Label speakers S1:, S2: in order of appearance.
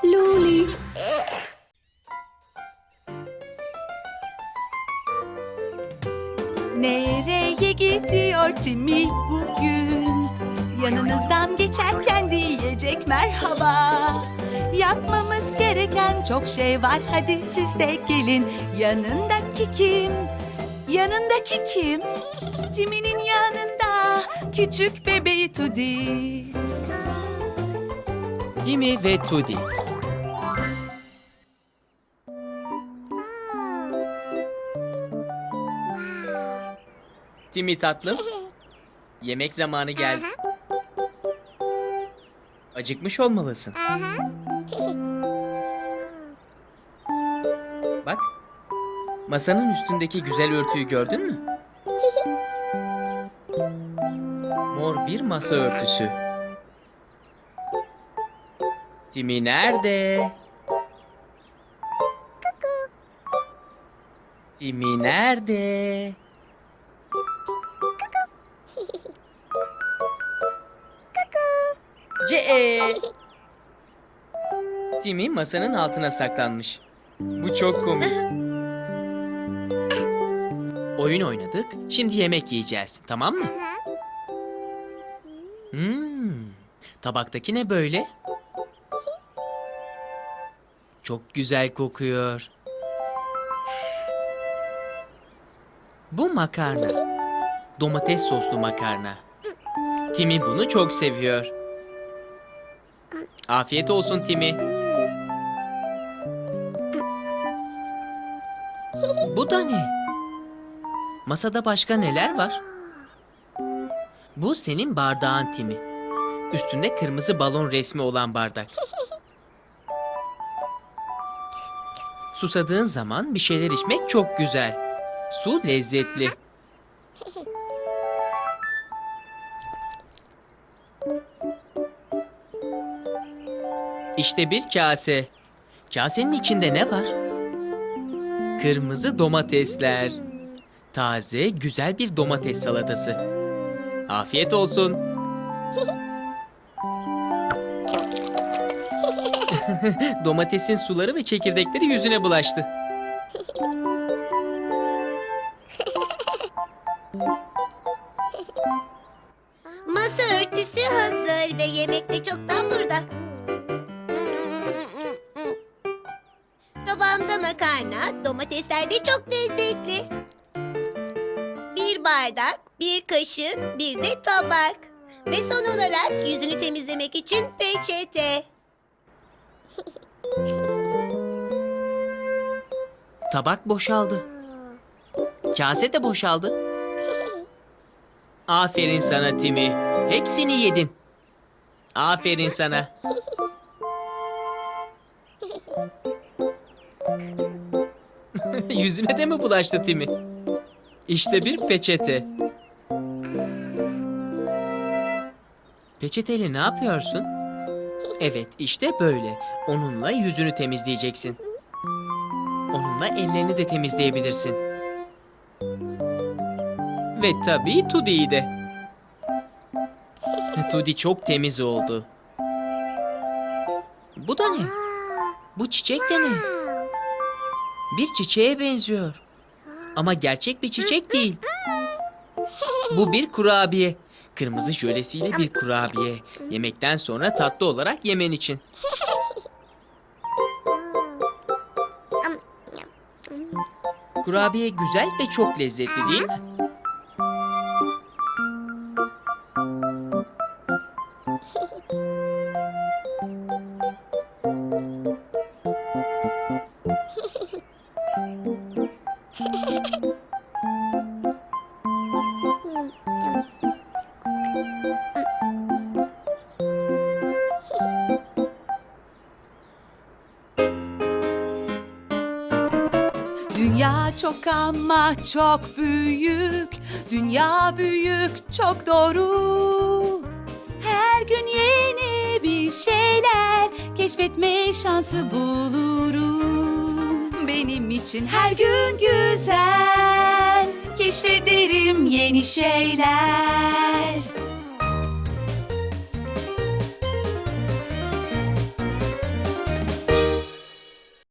S1: Luli. Nereye gidiyor Timmy bugün? Yanınızdan geçerken diyecek merhaba. Yapmamız gereken çok şey var. Hadi siz de gelin. Yanındaki kim? Yanındaki kim? Timmy'nin yanında küçük bebeği Tudi.
S2: Timmy ve Tudi. Timmy tatlım. Yemek zamanı geldi. Acıkmış olmalısın. Bak. Masanın üstündeki güzel örtüyü gördün mü? Mor bir masa örtüsü. Timmy nerede? Timmy nerede? Ce. Timmy masanın altına saklanmış. Bu çok komik. Oyun oynadık. Şimdi yemek yiyeceğiz. Tamam mı? Hmm. Tabaktaki ne böyle? Çok güzel kokuyor. Bu makarna. Domates soslu makarna. Timmy bunu çok seviyor. Afiyet olsun Timmy. Bu da ne? Masada başka neler var? Bu senin bardağın Timmy. Üstünde kırmızı balon resmi olan bardak. Susadığın zaman bir şeyler içmek çok güzel. Su lezzetli. İşte bir kase. Kasenin içinde ne var? Kırmızı domatesler. Taze, güzel bir domates salatası. Afiyet olsun. Domatesin suları ve çekirdekleri yüzüne bulaştı.
S3: Masa örtüsü hazır ve yemek de çoktan burada. Tabağımda makarna, domatesler de çok lezzetli. Bir bardak, bir kaşık, bir de tabak. Ve son olarak yüzünü temizlemek için peçete.
S2: Tabak boşaldı. Kase de boşaldı. Aferin sana Timi. Hepsini yedin. Aferin sana. Yüzüne de mi bulaştı Timi? İşte bir peçete. Peçeteyle ne yapıyorsun? Evet, işte böyle. Onunla yüzünü temizleyeceksin. Onunla ellerini de temizleyebilirsin. Ve tabii Tudi'yi de. Tudi çok temiz oldu. Bu da ne? Bu çiçek de ne? Bir çiçeğe benziyor. Ama gerçek bir çiçek değil. Bu bir kurabiye. Kırmızı jölesiyle bir kurabiye. Yemekten sonra tatlı olarak yemen için. Kurabiye güzel ve çok lezzetli değil mi?
S1: Dünya çok ama çok büyük. Dünya büyük, çok doğru. Her gün yeni bir şeyler keşfetme şansı bulurum. Benim için her gün güzel. Keşfederim yeni şeyler.